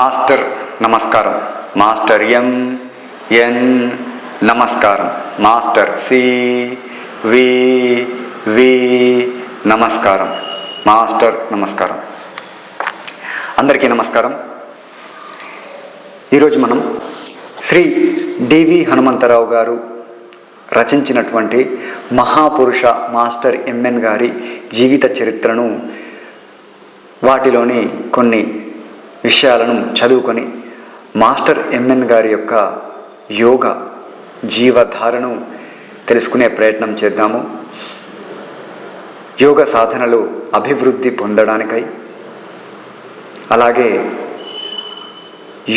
Master నమస్కారం. Master ఎం ఎన్ నమస్కారం. Master C వి వి నమస్కారం. మాస్టర్ నమస్కారం. అందరికీ నమస్కారం. ఈరోజు మనం శ్రీ డివి హనుమంతరావు గారు రచించినటువంటి మహాపురుష మాస్టర్ ఎంఎన్ గారి జీవిత చరిత్రను వాటిలోని కొన్ని విషయాలను చదువుకొని మాస్టర్ ఎంఎన్ గారి యొక్క యోగ జీవధారను తెలుసుకునే ప్రయత్నం చేద్దాము. యోగ సాధనలు అభివృద్ధి పొందడానికై అలాగే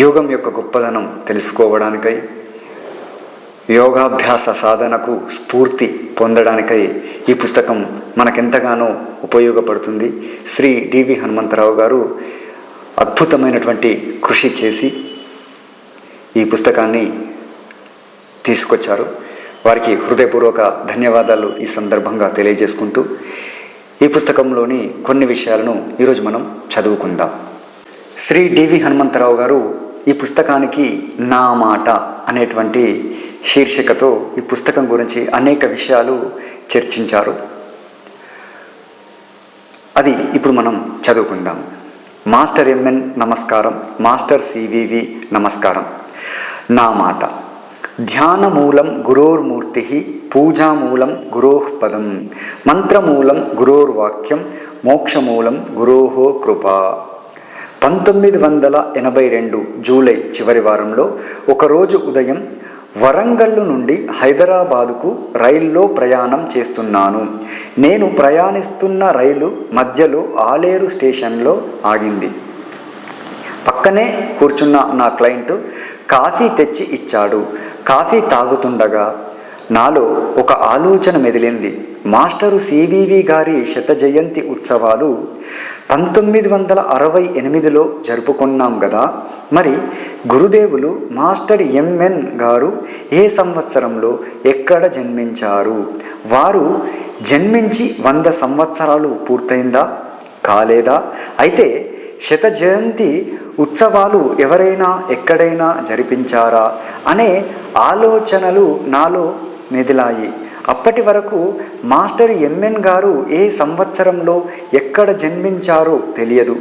యోగం యొక్క గొప్పదనం తెలుసుకోవడానికై యోగాభ్యాస సాధనకు స్ఫూర్తి పొందడానికై ఈ పుస్తకం మనకెంతగానో ఉపయోగపడుతుంది. శ్రీ డివి హనుమంతరావు గారు అద్భుతమైనటువంటి కృషి చేసి ఈ పుస్తకాన్ని తీసుకొచ్చారు. వారికి హృదయపూర్వక ధన్యవాదాలు ఈ సందర్భంగా తెలియజేసుకుంటూ ఈ పుస్తకంలోని కొన్ని విషయాలను ఈరోజు మనం చదువుకుందాం. శ్రీ డివి హనుమంతరావు గారు ఈ పుస్తకానికి నా మాట అనేటువంటి శీర్షికతో ఈ పుస్తకం గురించి అనేక విషయాలు చర్చించారు. అది ఇప్పుడు మనం చదువుకుందాం. మాస్టర్ ఎంఎన్ నమస్కారం మాస్టర్ సివివి నమస్కారం. నా మాట ధ్యానమూలం గురోర్మూర్తి పూజామూలం గురోః పదం మంత్రమూలం గురోర్వాక్యం మోక్షమూలం గురోహో కృప. పంతొమ్మిది వందల ఎనభై రెండు జూలై చివరి వారంలో ఒకరోజు ఉదయం వరంగల్లు నుండి హైదరాబాదుకు రైల్లో ప్రయాణం చేస్తున్నాను. నేను ప్రయాణిస్తున్న రైలు మధ్యలో ఆలేరు స్టేషన్లో ఆగింది. పక్కనే కూర్చున్న నా క్లయింట్ కాఫీ తెచ్చి ఇచ్చాడు. కాఫీ తాగుతుండగా నాలో ఒక ఆలోచన మెదిలింది. మాస్టరు సివివి గారి శత జయంతి ఉత్సవాలు పంతొమ్మిది వందల అరవై ఎనిమిదిలో జరుపుకున్నాం కదా మరి గురుదేవులు మాస్టర్ ఎంఎన్ గారు ఏ సంవత్సరంలో ఎక్కడ జన్మించారు? వారు జన్మించి వంద సంవత్సరాలు పూర్తయిందా? కాలేదా? అయితే శత జయంతి ఉత్సవాలు ఎవరైనా ఎక్కడైనా జరిపించారా? అనే ఆలోచనలు నాలో మెదిలాయి. అప్పటి వరకు మాస్టర్ ఎంఎన్ గారు ఏ సంవత్సరంలో ఎక్కడ జన్మించారో తెలియదు.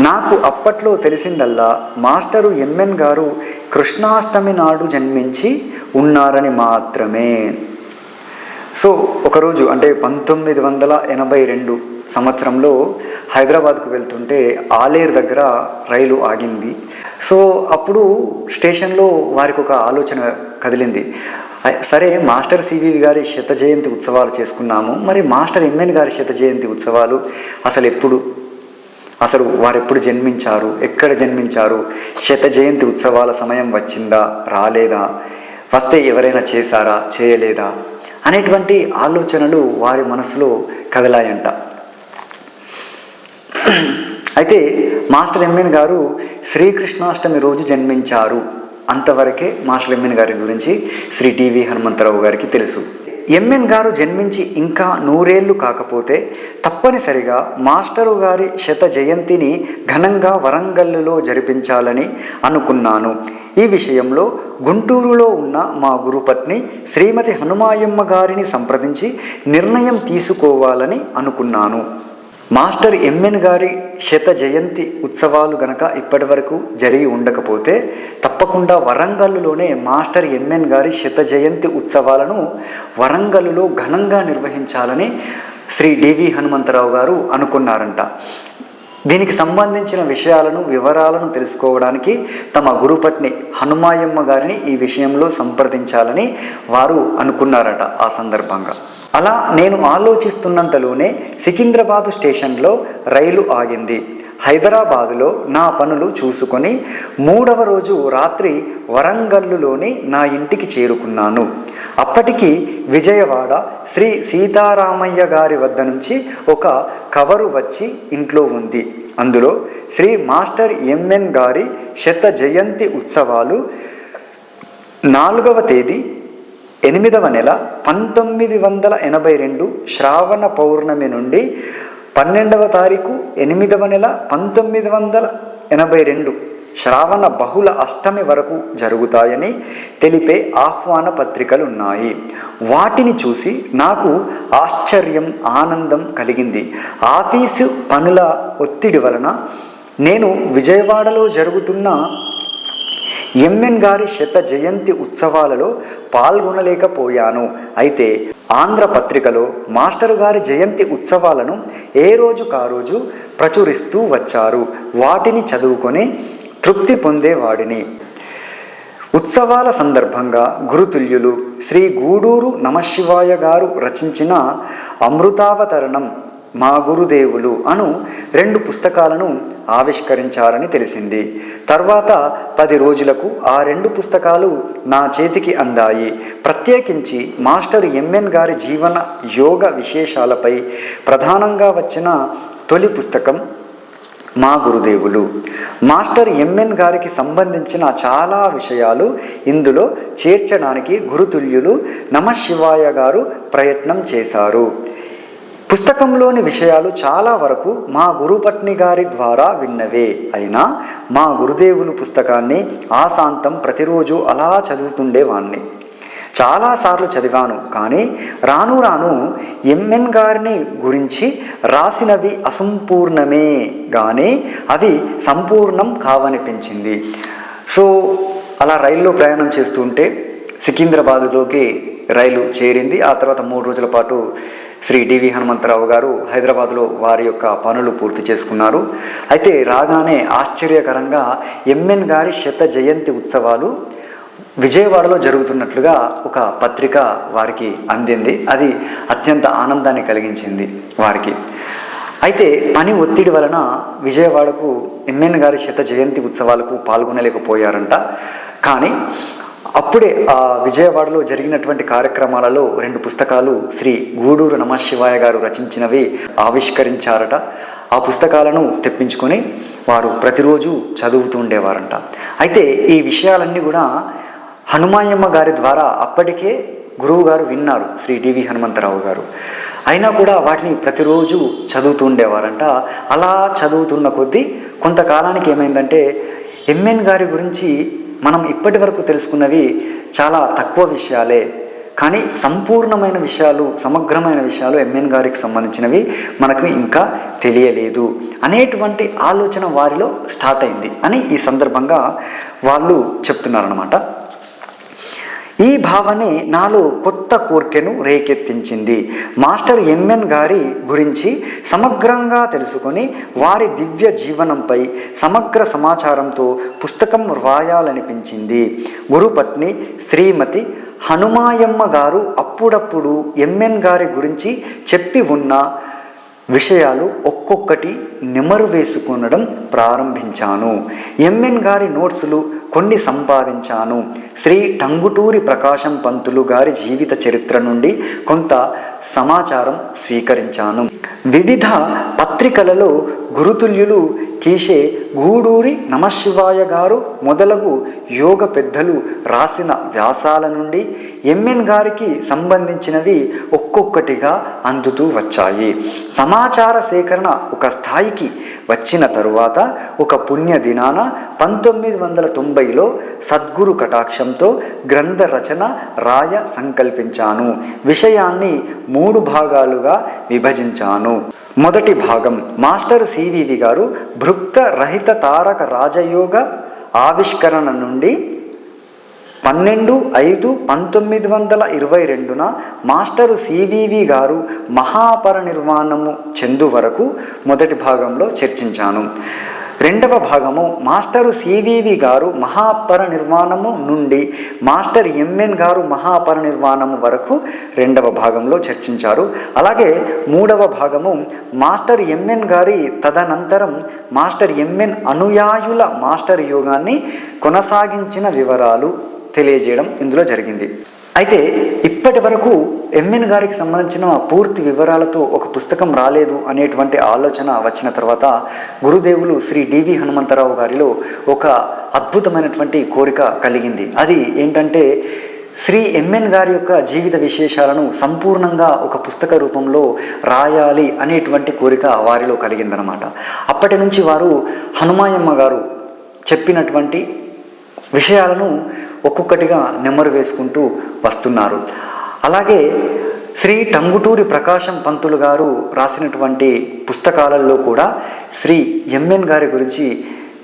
నాకు అప్పట్లో తెలిసిందల్లా మాస్టరు ఎంఎన్ గారు కృష్ణాష్టమి నాడు జన్మించి ఉన్నారని మాత్రమే. సో ఒకరోజు అంటే పంతొమ్మిది వందల ఎనభై రెండు సంవత్సరంలో హైదరాబాద్కు వెళ్తుంటే ఆలేరు దగ్గర రైలు ఆగింది. సో అప్పుడు స్టేషన్లో వారికి ఒక ఆలోచన కదిలింది. సరే మాస్టర్ సివివి గారి శత జయంతి ఉత్సవాలు చేసుకున్నాము. మరి మాస్టర్ ఎంఎన్ గారి శత జయంతి ఉత్సవాలు అసలు ఎప్పుడు? అసలు వారు ఎప్పుడు జన్మించారు? ఎక్కడ జన్మించారు? శత జయంతి ఉత్సవాల సమయం వచ్చిందా? రాలేదా? వస్తే ఎవరైనా చేశారా? చేయలేదా? అనేటువంటి ఆలోచనలు వారి మనసులో కదలాయంట. అయితే మాస్టర్ ఎంఎన్ గారు శ్రీకృష్ణాష్టమి రోజు జన్మించారు. అంతవరకే మాస్టర్ ఎంఎన్ గారి గురించి శ్రీ టీవీ హనుమంతరావు గారికి తెలుసు. ఎంఎన్ గారు జన్మించి ఇంకా నూరేళ్ళు కాకపోతే తప్పనిసరిగా మాస్టరు గారి శత జయంతిని ఘనంగా వరంగల్లులో జరిపించాలని అనుకున్నాను. ఈ విషయంలో గుంటూరులో ఉన్న మా గురుపత్ని శ్రీమతి హనుమాయమ్మ గారిని సంప్రదించి నిర్ణయం తీసుకోవాలని అనుకున్నాను. మాస్టర్ ఎంఎన్ గారి శత జయంతి ఉత్సవాలు గనక ఇప్పటి వరకు జరిగి ఉండకపోతే తప్పకుండా వరంగల్లులోనే మాస్టర్ ఎంఎన్ గారి శత జయంతి ఉత్సవాలను వరంగల్లులో ఘనంగా నిర్వహించాలని శ్రీ డివి హనుమంతరావు గారు అనుకున్నారంట. దీనికి సంబంధించిన విషయాలను వివరాలను తెలుసుకోవడానికి తమ గురుపట్ని హనుమాయమ్మ గారిని ఈ విషయంలో సంప్రదించాలని వారు అనుకున్నారట ఆ సందర్భంగా. అలా నేను ఆలోచిస్తున్నంతలోనే సికింద్రాబాదు స్టేషన్లో రైలు ఆగింది. హైదరాబాదులో నా పనులు చూసుకొని మూడవ రోజు రాత్రి వరంగల్లులోని నా ఇంటికి చేరుకున్నాను. అప్పటికి విజయవాడ శ్రీ సీతారామయ్య గారి వద్ద నుంచి ఒక కవరు వచ్చి ఇంట్లో ఉంది. అందులో శ్రీ మాస్టర్ ఎంఎన్ గారి శత జయంతి ఉత్సవాలు నాలుగవ తేదీ ఎనిమిదవ నెల పంతొమ్మిది వందల ఎనభై రెండు శ్రావణ పౌర్ణమి నుండి పన్నెండవ తారీఖు ఎనిమిదవ నెల పంతొమ్మిది వందల ఎనభై రెండు శ్రావణ బహుళ అష్టమి వరకు జరుగుతాయని తెలిపే ఆహ్వాన పత్రికలు ఉన్నాయి వాటిని చూసి నాకు ఆశ్చర్యం ఆనందం కలిగింది. ఆఫీసు పనుల ఒత్తిడి వలన నేను విజయవాడలో జరుగుతున్న ఎంఎన్ గారి శత జయంతి ఉత్సవాలలో పాల్గొనలేకపోయాను. అయితే ఆంధ్ర పత్రికలో మాస్టరు గారి జయంతి ఉత్సవాలను ఏ రోజు రోజు ప్రచురిస్తూ వచ్చారు? వాటిని చదువుకొని తృప్తి పొందేవాడిని. ఉత్సవాల సందర్భంగా గురుతుల్యులు శ్రీ గూడూరు నమశివాయ గారు రచించిన అమృతావతరణం మా గురుదేవులు అను రెండు పుస్తకాలను ఆవిష్కరించారని తెలిసింది. తర్వాత పది రోజులకు ఆ రెండు పుస్తకాలు నా చేతికి అందాయి. ప్రత్యేకించి మాస్టర్ ఎంఎన్ గారి జీవన యోగ విశేషాలపై ప్రధానంగా వచ్చిన తొలి పుస్తకం మా గురుదేవులు. మాస్టర్ ఎంఎన్ గారికి సంబంధించిన చాలా విషయాలు ఇందులో చేర్చడానికి గురుతుల్యులు నమశివాయ గారు ప్రయత్నం చేశారు. పుస్తకంలోని విషయాలు చాలా వరకు మా గురుపట్ని గారి ద్వారా విన్నవే. అయినా మా గురుదేవులు పుస్తకాన్ని ఆశాంతం ప్రతిరోజు అలా చదువుతుండేవాణ్ణి. చాలాసార్లు చదివాను కానీ రాను రాను ఎంఎన్ గారిని గురించి రాసినవి అసంపూర్ణమే కానీ అవి సంపూర్ణం కావనిపించింది. సో అలా రైల్లో ప్రయాణం చేస్తుంటే సికింద్రాబాద్లోకి రైలు చేరింది. ఆ తర్వాత మూడు రోజుల పాటు శ్రీ డివి హనుమంతరావు గారు హైదరాబాద్లో వారి యొక్క పనులు పూర్తి చేసుకున్నారు. అయితే రాగానే ఆశ్చర్యకరంగా ఎంఎన్ గారి శత జయంతి ఉత్సవాలు విజయవాడలో జరుగుతున్నట్లుగా ఒక పత్రిక వారికి అందింది. అది అత్యంత ఆనందాన్ని కలిగించింది వారికి. అయితే పని ఒత్తిడి వలన విజయవాడకు ఎంఎన్ గారి శత జయంతి ఉత్సవాలకు పాల్గొనలేకపోయారంట. కానీ అప్పుడే ఆ విజయవాడలో జరిగినటువంటి కార్యక్రమాలలో రెండు పుస్తకాలు శ్రీ గూడూరు నమశివాయ గారు రచించినవి ఆవిష్కరించారట. ఆ పుస్తకాలను తెప్పించుకొని వారు ప్రతిరోజు చదువుతూ ఉండేవారంట. అయితే ఈ విషయాలన్నీ కూడా హనుమాయమ్మ గారి ద్వారా అప్పటికే గురువు గారు విన్నారు శ్రీ డివి హనుమంతరావు గారు. అయినా కూడా వాటిని ప్రతిరోజు చదువుతూ ఉండేవారంట. అలా చదువుతున్న కొద్దీ కొంతకాలానికి ఏమైందంటే ఎంఎన్ గారి గురించి మనం ఇప్పటి వరకు తెలుసుకున్నవి చాలా తక్కువ విషయాలే. కానీ సంపూర్ణమైన విషయాలు సమగ్రమైన విషయాలు ఎంఎన్ గారికి సంబంధించినవి మనకు ఇంకా తెలియలేదు. అనేటువంటి ఆలోచన వారిలో స్టార్ట్ అయింది అని ఈ సందర్భంగా వాళ్ళు చెప్తున్నారనమాట ఈ భావనే నాలో కొత్త కోర్కెను రేకెత్తించింది. మాస్టర్ ఎంఎన్ గారి గురించి సమగ్రంగా తెలుసుకొని వారి దివ్య జీవనంపై సమగ్ర సమాచారంతో పుస్తకం వ్రాయాలనిపించింది గురుపట్ని శ్రీమతి హనుమాయమ్మ గారు అప్పుడప్పుడు ఎంఎన్ గారి గురించి చెప్పి ఉన్న విషయాలు ఒక్కొక్కటి నెమరు వేసుకొనడం ప్రారంభించాను. ఎంఎన్ గారి నోట్సులు కొన్ని సంపాదించాను. శ్రీ టంగుటూరి ప్రకాశం పంతులు గారి జీవిత చరిత్ర నుండి కొంత సమాచారం స్వీకరించాను. వివిధ పత్రికలలో గురుతుల్యులు కీషే గూడూరి నమశివాయ గారు మొదలగు యోగ పెద్దలు రాసిన వ్యాసాల నుండి ఎంఎన్ గారికి సంబంధించినవి ఒక్కొక్కటిగా అందుతూ వచ్చాయి. సమాచార సేకరణ ఒక స్థాయికి వచ్చిన తరువాత ఒక పుణ్య దినాన పంతొమ్మిది వందల తొంభై తొంభైలో సద్గురు కటాక్షంతో గ్రంథ రచన రాయ సంకల్పించాను. విషయాన్ని మూడు భాగాలుగా విభజించాను. మొదటి భాగం మాస్టర్ సివివి గారు భృక్త రహిత తారక రాజయోగ ఆవిష్కరణ నుండి పన్నెండు ఐదు పంతొమ్మిది వందల ఇరవై రెండున మాస్టరు సివివి గారు మహాపరినిర్వాణము చెందు వరకు మొదటి భాగంలో చర్చించాను. రెండవ భాగము మాస్టరు సివివి గారు మహాపరినిర్వాణము నుండి మాస్టర్ ఎంఎన్ గారు మహాపరినిర్వాణము వరకు రెండవ భాగంలో చర్చించారు. అలాగే మూడవ భాగము మాస్టర్ ఎంఎన్ గారి తదనంతరం మాస్టర్ ఎంఎన్ అనుయాయుల మాస్టర్ యోగాన్ని కొనసాగించిన వివరాలు తెలియజేయడం ఇందులో జరిగింది. అయితే ఇప్పటి వరకు ఎంఎన్ గారికి సంబంధించిన పూర్తి వివరాలతో ఒక పుస్తకం రాలేదు అనేటువంటి ఆలోచన వచ్చిన తర్వాత గురుదేవులు శ్రీ డివి హనుమంతరావు గారిలో ఒక అద్భుతమైనటువంటి కోరిక కలిగింది. అది ఏంటంటే శ్రీ ఎంఎన్ గారి యొక్క జీవిత విశేషాలను సంపూర్ణంగా ఒక పుస్తక రూపంలో రాయాలి అనేటువంటి కోరిక వారిలో కలిగిందనమాట అప్పటి నుంచి వారు హనుమాయమ్మ గారు చెప్పినటువంటి విషయాలను ఒక్కొక్కటిగా నెమరు వేసుకుంటూ వస్తున్నారు. అలాగే శ్రీ టంగుటూరి ప్రకాశం పంతులు గారు రాసినటువంటి పుస్తకాలలో కూడా శ్రీ ఎంఎన్ గారి గురించి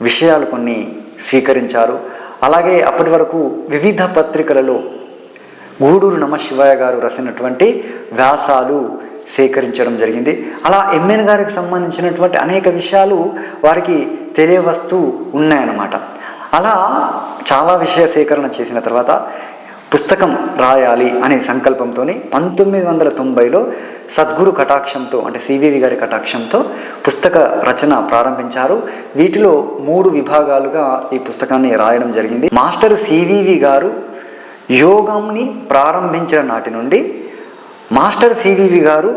విషయాలు కొన్ని స్వీకరించారు. అలాగే అప్పటి వరకు వివిధ పత్రికలలో గూడూరు నమశివాయ గారు రాసినటువంటి వ్యాసాలు సేకరించడం జరిగింది. అలా ఎంఎన్ గారికి సంబంధించినటువంటి అనేక విషయాలు వారికి తెలియవస్తూ ఉన్నాయన్నమాట. అలా చాలా విషయ సేకరణ చేసిన తర్వాత పుస్తకం రాయాలి అనే సంకల్పంతో పంతొమ్మిది వందల తొంభైలో సద్గురు కటాక్షంతో అంటే సివివి గారి కటాక్షంతో పుస్తక రచన ప్రారంభించారు. వీటిలో మూడు విభాగాలుగా ఈ పుస్తకాన్ని రాయడం జరిగింది. మాస్టర్ సివివి గారు యోగంని ప్రారంభించిన నాటి నుండి మాస్టర్ సివివి గారు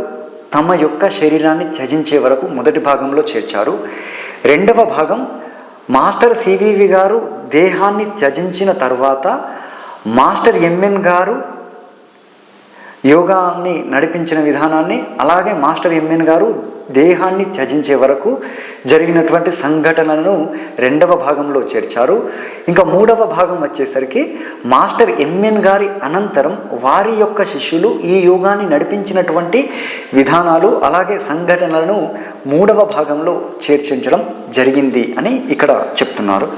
తమ యొక్క శరీరాన్ని త్యజించే వరకు మొదటి భాగంలో చేర్చారు. రెండవ భాగం మాస్టర్ సివివి గారు దేహాన్ని త్యజించిన తర్వాత మాస్టర్ ఎంఎన్ గారు యోగాన్ని నడిపించిన విధానాన్ని అలాగే మాస్టర్ ఎంఎన్ గారు దేహాన్ని త్యజించే వరకు జరిగినటువంటి సంఘటనలను రెండవ భాగంలో చేర్చారు. ఇంకా మూడవ భాగం వచ్చేసరికి మాస్టర్ ఎంఎన్ గారి అనంతరం వారి యొక్క శిష్యులు ఈ యోగాన్ని నడిపించినటువంటి విధానాలు అలాగే సంఘటనలను మూడవ భాగంలో చేర్చించడం జరిగింది అని ఇక్కడ చెప్తున్నారు.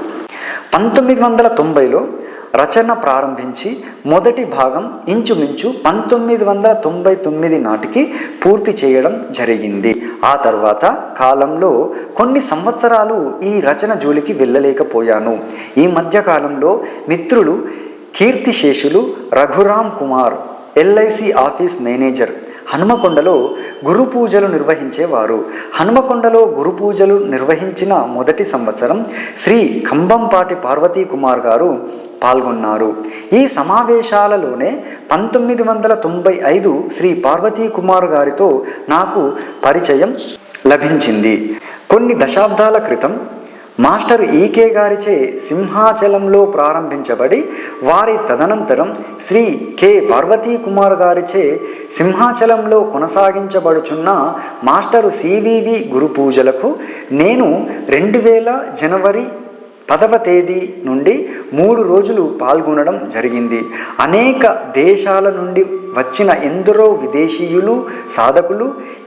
పంతొమ్మిది వందల తొంభైలో రచన ప్రారంభించి మొదటి భాగం ఇంచుమించు పంతొమ్మిది వందల తొంభై తొమ్మిది నాటికి పూర్తి చేయడం జరిగింది. ఆ తర్వాత కాలంలో కొన్ని సంవత్సరాలు ఈ రచన జోలికి వెళ్ళలేకపోయాను. ఈ మధ్య కాలంలో మిత్రులు కీర్తిశేషులు Raghuram Kumar LIC office manager హనుమకొండలో గురు పూజలు నిర్వహించేవారు. హనుమకొండలో గురు పూజలు నిర్వహించిన మొదటి సంవత్సరం శ్రీ కంబంపాటి పార్వతీ కుమార్ గారు పాల్గొన్నారు. ఈ సమావేశాలలోనే పంతొమ్మిది వందల తొంభై ఐదు శ్రీ పార్వతీ కుమార్ గారితో నాకు పరిచయం లభించింది. కొన్ని దశాబ్దాల క్రితం మాస్టర్ ఈకే గారిచే సింహాచలంలో ప్రారంభించబడి వారి తదనంతరం శ్రీ కె పార్వతీ కుమార్ గారిచే సింహాచలంలో కొనసాగించబడుచున్న మాస్టరు సివివి గురు పూజలకు నేను రెండు వేల జనవరి పదవ తేదీ నుండి మూడు రోజులు పాల్గొనడం జరిగింది. అనేక దేశాల నుండి వచ్చిన ఎందరో విదేశీయులు సాధకులు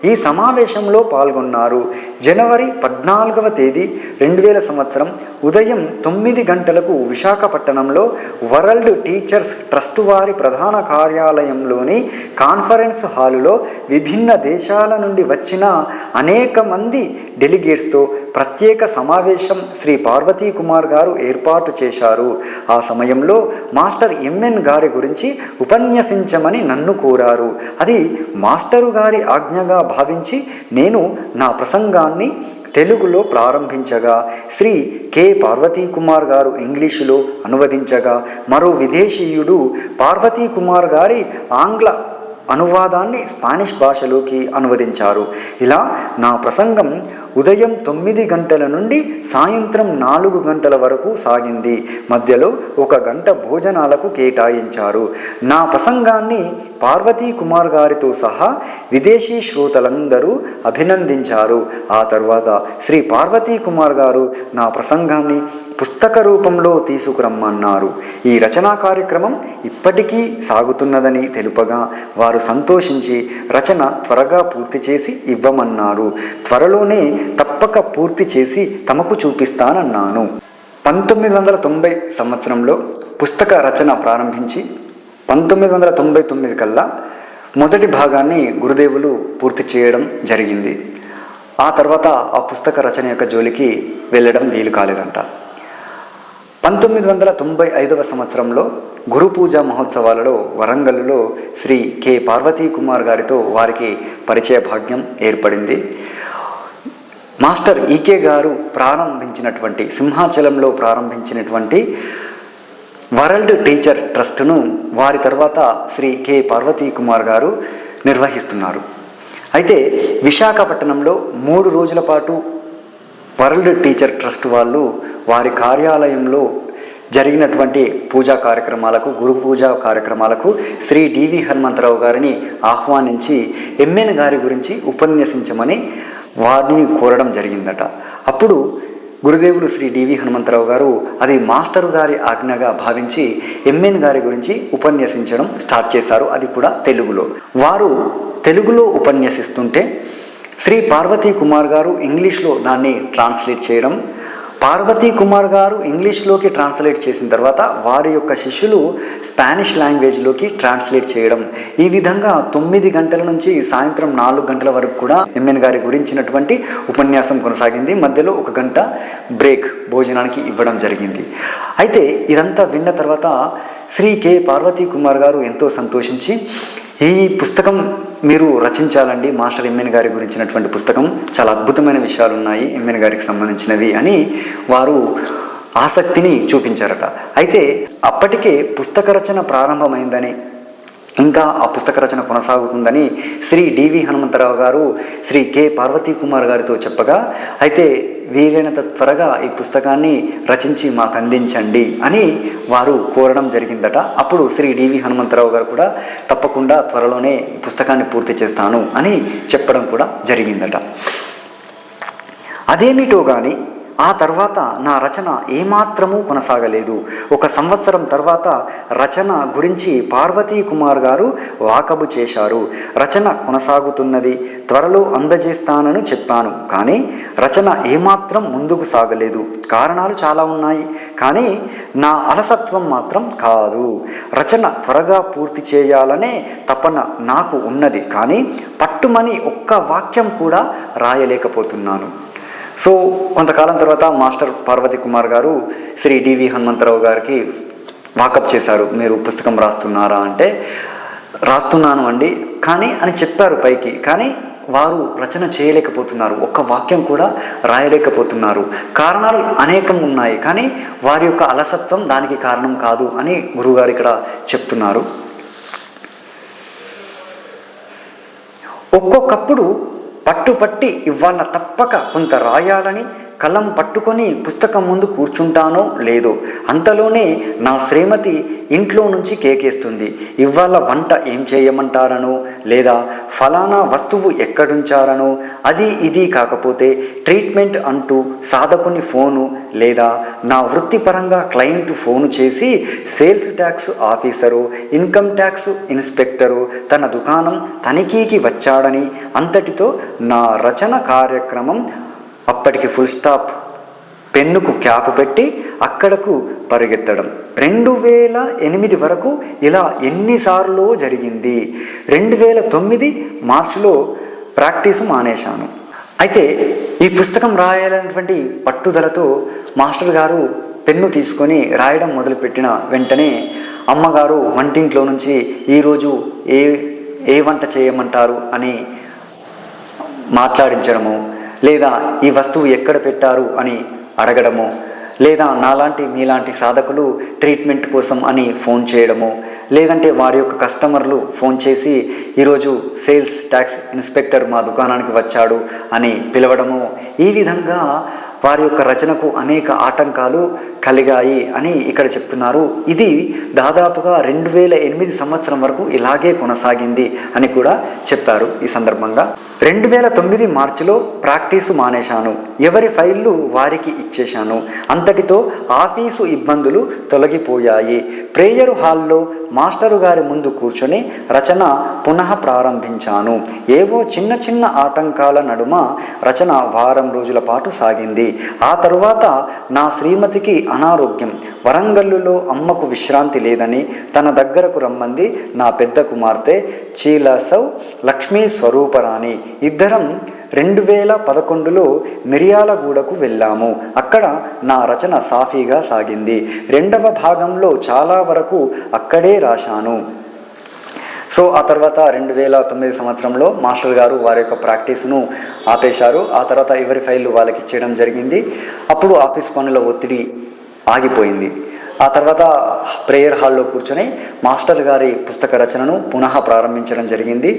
ఈ సమావేశంలో పాల్గొన్నారు. జనవరి పద్నాలుగవ తేదీ రెండు వేల సంవత్సరం ఉదయం తొమ్మిది గంటలకు విశాఖపట్నంలో వరల్డ్ టీచర్స్ ట్రస్ట్ వారి ప్రధాన కార్యాలయంలోని కాన్ఫరెన్స్ హాలులో విభిన్న దేశాల నుండి వచ్చిన అనేక మంది డెలిగేట్స్తో ప్రత్యేక సమావేశం శ్రీ పార్వతీ కుమార్ గారు ఏర్పాటు చేశారు. ఆ సమయంలో మాస్టర్ ఎంఎన్ గారి గురించి ఉపన్యసించమని నన్ను నన్ను కోరారు. అది మాస్టరు గారి ఆజ్ఞగా భావించి నేను నా ప్రసంగాన్ని తెలుగులో ప్రారంభించగా శ్రీ కె. పార్వతీ కుమార్ గారు ఇంగ్లీషులో అనువదించగా మరో విదేశీయుడు పార్వతీ కుమార్ గారి ఆంగ్ల అనువాదాన్ని స్పానిష్ భాషలోకి అనువదించారు. ఇలా నా ప్రసంగం ఉదయం తొమ్మిది గంటల నుండి సాయంత్రం నాలుగు గంటల వరకు సాగింది. మధ్యలో ఒక గంట భోజనాలకు కేటాయించారు. నా ప్రసంగాన్ని పార్వతీ కుమార్ గారితో సహా విదేశీ శ్రోతలందరూ అభినందించారు. ఆ తర్వాత శ్రీ పార్వతీ కుమార్ గారు నా ప్రసంగాన్ని పుస్తక రూపంలో తీసుకురమ్మన్నారు. ఈ రచనా కార్యక్రమం ఇప్పటికీ సాగుతున్నదని తెలుపగా వారు సంతోషించి రచన త్వరగా పూర్తి చేసి ఇవ్వమన్నారు. త్వరలోనే తప్పక పూర్తి చేసి తమకు చూపిస్తానన్నాను. పంతొమ్మిది వందల తొంభై సంవత్సరంలో పుస్తక రచన ప్రారంభించి పంతొమ్మిది వందల తొంభై తొమ్మిది కల్లా మొదటి భాగాన్ని గురుదేవులు పూర్తి చేయడం జరిగింది. ఆ తర్వాత ఆ పుస్తక రచన యొక్క జోలికి వెళ్ళడం వీలు కాలేదంట. పంతొమ్మిది వందల తొంభై ఐదవ సంవత్సరంలో గురు పూజ మహోత్సవాలలో వరంగల్లో శ్రీ కె. పార్వతీ కుమార్ గారితో వారికి పరిచయ భాగ్యం ఏర్పడింది. మాస్టర్ ఈకే గారు ప్రారంభించినటువంటి సింహాచలంలో ప్రారంభించినటువంటి వరల్డ్ టీచర్ ట్రస్ట్ను వారి తర్వాత శ్రీ కె పార్వతీ కుమార్ గారు నిర్వహిస్తున్నారు. అయితే విశాఖపట్నంలో మూడు రోజుల పాటు వరల్డ్ టీచర్ ట్రస్ట్ వాళ్ళు వారి కార్యాలయంలో జరిగినటువంటి పూజా కార్యక్రమాలకు గురు పూజా కార్యక్రమాలకు శ్రీ డివి హనుమంతరావు గారిని ఆహ్వానించి ఎంఎన్ గారి గురించి ఉపన్యసించమని వారిని కోరడం జరిగిందట. అప్పుడు గురుదేవులు శ్రీ డివి హనుమంతరావు గారు అది మాస్టర్ గారి ఆజ్ఞగా భావించి ఎంఎన్ గారి గురించి ఉపన్యసించడం స్టార్ట్ చేశారు. అది కూడా తెలుగులో. వారు తెలుగులో ఉపన్యసిస్తుంటే శ్రీ పార్వతీ కుమార్ గారు ఇంగ్లీష్లో దాన్ని ట్రాన్స్లేట్ చేయడం పార్వతీ కుమార్ గారు ఇంగ్లీష్లోకి ట్రాన్స్లేట్ చేసిన తర్వాత వారి యొక్క శిష్యులు స్పానిష్ లాంగ్వేజ్లోకి ట్రాన్స్లేట్ చేయడం. ఈ విధంగా తొమ్మిది గంటల నుంచి సాయంత్రం నాలుగు గంటల వరకు కూడా ఎంఎన్ గారి గురించినటువంటి ఉపన్యాసం కొనసాగింది. మధ్యలో ఒక గంట బ్రేక్ భోజనానికి ఇవ్వడం జరిగింది. అయితే ఇదంతా విన్న తర్వాత శ్రీ కె పార్వతీ కుమార్ గారు ఎంతో సంతోషించి ఈ పుస్తకం మీరు రచించాలండి. మాస్టర్ ఎంఎన్ గారి గురించినటువంటి పుస్తకం. చాలా అద్భుతమైన విషయాలు ఉన్నాయి ఎంఎన్ గారికి సంబంధించినవి అని వారు ఆసక్తిని చూపించారట. అయితే అప్పటికే పుస్తక రచన ప్రారంభమైందని ఇంకా ఆ పుస్తక రచన కొనసాగుతుందని శ్రీ డివి హనుమంతరావు గారు శ్రీ కె పార్వతీ కుమార్ గారితో చెప్పగా అయితే వీలైనంత త్వరగా ఈ పుస్తకాన్ని రచించి మాకు అందించండి అని వారు కోరడం జరిగిందట. అప్పుడు శ్రీ డివి హనుమంతరావు గారు కూడా తప్పకుండా త్వరలోనే ఈ పుస్తకాన్ని పూర్తి చేస్తాను అని చెప్పడం కూడా జరిగిందట. అదేమిటో కానీ ఆ తర్వాత నా రచన ఏమాత్రమూ కొనసాగలేదు. ఒక సంవత్సరం తర్వాత రచన గురించి పార్వతీ కుమార్ గారు వాకబు చేశారు. రచన కొనసాగుతున్నది త్వరలో అందజేస్తానని చెప్పాను. కానీ రచన ఏమాత్రం ముందుకు సాగలేదు. కారణాలు చాలా ఉన్నాయి. కానీ నా అలసత్వం మాత్రం కాదు. రచన త్వరగా పూర్తి చేయాలనే తపన నాకు ఉన్నది. కానీ పట్టుమని ఒక్క వాక్యం కూడా రాయలేకపోతున్నాను. సో కొంతకాలం తర్వాత మాస్టర్ పార్వతి కుమార్ గారు శ్రీ డివి హనుమంతరావు గారికి వాకప్ చేశారు. మీరు పుస్తకం రాస్తున్నారా అంటే రాస్తున్నాను అండి. కానీ అని చెప్పారు పైకి. కానీ వారు రచన చేయలేకపోతున్నారు. ఒక్క వాక్యం కూడా రాయలేకపోతున్నారు. కారణాలు అనేకం ఉన్నాయి. కానీ వారి యొక్క అలసత్వం దానికి కారణం కాదు అని గురువుగారు ఇక్కడ చెప్తున్నారు. ఒక్కొక్కప్పుడు పట్టుపట్టి ఇవాళ తప్పక కొంత రాయాలని కలం పట్టుకొని పుస్తకం ముందు కూర్చుంటానో లేదో అంతలోనే నా శ్రీమతి ఇంట్లో నుంచి కేకేస్తుంది. ఇవాళ వంట ఏం చేయమంటారనో లేదా ఫలానా వస్తువు ఎక్కడుంచారనో అది ఇది కాకపోతే ట్రీట్మెంట్ అంటూ సాధకుని ఫోను లేదా నా వృత్తిపరంగా క్లయింట్ ఫోను చేసి sales tax officer income tax inspector తన దుకాణం తనిఖీకి వచ్చాడని అంతటితో నా రచన కార్యక్రమం అప్పటికి ఫుల్ స్టాప్ పెన్నుకు క్యాప్ పెట్టి అక్కడకు పరిగెత్తడం. రెండు వేల ఎనిమిది వరకు ఇలా ఎన్నిసార్లు జరిగింది. రెండు వేల తొమ్మిది మార్చిలో ప్రాక్టీసు మానేశాను. అయితే ఈ పుస్తకం రాయాలన్నటువంటి పట్టుదలతో మాస్టర్ గారు పెన్ను తీసుకొని రాయడం మొదలుపెట్టిన వెంటనే అమ్మగారు వంటింట్లో నుంచి ఈరోజు ఏ ఏ వంట చేయమంటారు అని మాట్లాడించడము లేదా ఈ వస్తువు ఎక్కడ పెట్టారు అని అడగడము లేదా నాలాంటి మీలాంటి సాధకులు ట్రీట్మెంట్ కోసం అని ఫోన్ చేయడము లేదంటే వారి యొక్క కస్టమర్లు ఫోన్ చేసి ఈరోజు సేల్స్ ట్యాక్స్ ఇన్స్పెక్టర్ మా దుకాణానికి వచ్చాడు అని పిలవడము ఈ విధంగా వారి యొక్క రచనకు అనేక ఆటంకాలు కలిగాయి అని ఇక్కడ చెప్తున్నారు. ఇది దాదాపుగా రెండు వేల ఎనిమిది సంవత్సరం వరకు ఇలాగే కొనసాగింది అని కూడా చెప్పారు ఈ సందర్భంగా. రెండు వేల తొమ్మిది మార్చిలో ప్రాక్టీసు మానేశాను. ఎవరి ఫైళ్ళు వారికి ఇచ్చేశాను. అంతటితో ఆఫీసు ఇబ్బందులు తొలగిపోయాయి. ప్రేయరు హాల్లో మాస్టరు గారి ముందు కూర్చొని రచన పునః ప్రారంభించాను. ఏవో చిన్న చిన్న ఆటంకాల నడుమ రచన వారం రోజుల పాటు సాగింది. ఆ తరువాత నా శ్రీమతికి అనారోగ్యం. వరంగల్లులో అమ్మకు విశ్రాంతి లేదని తన దగ్గరకు రమ్మంది నా పెద్ద కుమార్తె చీలసౌ లక్ష్మీ స్వరూపరాణి. ఇద్దరం రెండు వేల పదకొండులో మిరియాలగూడకు వెళ్ళాము. అక్కడ నా రచన సాఫీగా సాగింది. రెండవ భాగంలో చాలా వరకు అక్కడే రాశాను. సో ఆ తర్వాత రెండు వేల తొమ్మిది సంవత్సరంలో మాస్టర్ గారు వారి యొక్క ప్రాక్టీస్ను ఆపేశారు. ఆ తర్వాత ఎవరి ఫైళ్ళు వాళ్ళకి ఇచ్చేయడం జరిగింది. అప్పుడు ఆఫీస్ పనుల ఒత్తిడి ఆగిపోయింది. ఆ తర్వాత ప్రేయర్ హాల్లో కూర్చొని మాస్టర్ గారి పుస్తక రచనను పునః ప్రారంభించడం జరిగింది.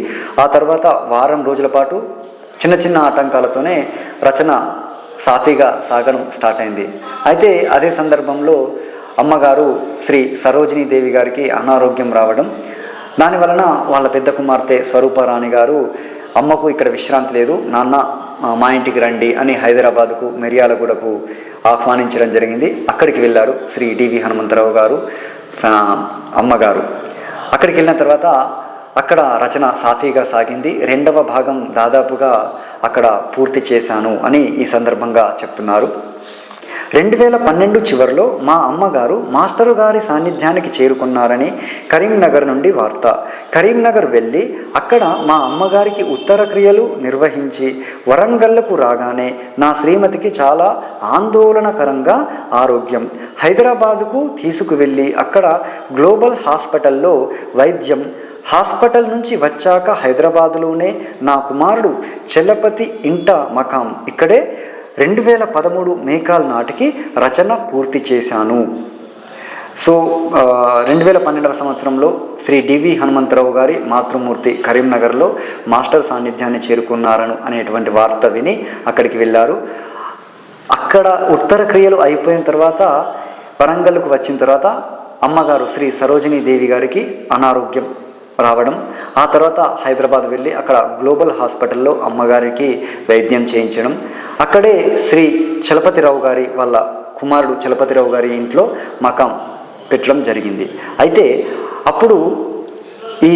ఆ తర్వాత వారం రోజుల పాటు చిన్న చిన్న ఆటంకాలతోనే రచన సాఫీగా సాగడం స్టార్ట్ అయింది. అయితే అదే సందర్భంలో అమ్మగారు శ్రీ సరోజినీ దేవి గారికి అనారోగ్యం రావడం దాని వలన వాళ్ళ పెద్ద కుమార్తె స్వరూపరాణి గారు అమ్మకు ఇక్కడ విశ్రాంతి లేదు నాన్న మా ఇంటికి రండి అని హైదరాబాద్కు మిర్యాలగూడకు ఆహ్వానించడం జరిగింది. అక్కడికి వెళ్ళారు శ్రీ డివి హనుమంతరావు గారు అమ్మగారు. అక్కడికి వెళ్ళిన తర్వాత అక్కడ రచన సాఫీగా సాగింది. రెండవ భాగం దాదాపుగా అక్కడ పూర్తి చేశాను అని ఈ సందర్భంగా చెప్తున్నారు. రెండు వేల పన్నెండు చివరిలో మా అమ్మగారు మాస్టరు గారి సాన్నిధ్యానికి చేరుకున్నారని కరీంనగర్ నుండి వార్త. కరీంనగర్ వెళ్ళి అక్కడ మా అమ్మగారికి ఉత్తర క్రియలు నిర్వహించి వరంగల్లకు రాగానే నా శ్రీమతికి చాలా ఆందోళనకరంగా ఆరోగ్యం. హైదరాబాదుకు తీసుకువెళ్ళి అక్కడ గ్లోబల్ హాస్పిటల్లో వైద్యం. హాస్పిటల్ నుంచి వచ్చాక హైదరాబాదులోనే నా కుమారుడు చలపతి ఇంట మకాం. ఇక్కడే రెండు వేల పదమూడు మేకాల్ నాటికి రచన పూర్తి చేశాను. సో రెండు వేల పన్నెండవ సంవత్సరంలో శ్రీ డివి హనుమంతరావు గారి మాతృమూర్తి కరీంనగర్లో మాస్టర్ సాన్నిధ్యాన్ని చేరుకున్నారను అనేటువంటి వార్త విని అక్కడికి వెళ్ళారు. అక్కడ ఉత్తర క్రియలు అయిపోయిన తర్వాత వరంగల్కు వచ్చిన తర్వాత అమ్మగారు శ్రీ సరోజినీ దేవి గారికి అనారోగ్యం రావడం ఆ తర్వాత హైదరాబాద్ వెళ్ళి అక్కడ గ్లోబల్ హాస్పిటల్లో అమ్మగారికి వైద్యం చేయించడం. అక్కడే శ్రీ చలపతిరావు గారి వాళ్ళ కుమారుడు చలపతిరావు గారి ఇంట్లో మకాం పెట్టడం జరిగింది. అయితే అప్పుడు ఈ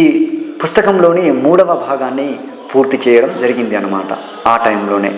పుస్తకంలోని మూడవ భాగాన్ని పూర్తి చేయడం జరిగింది అన్నమాట ఆ టైంలోనే.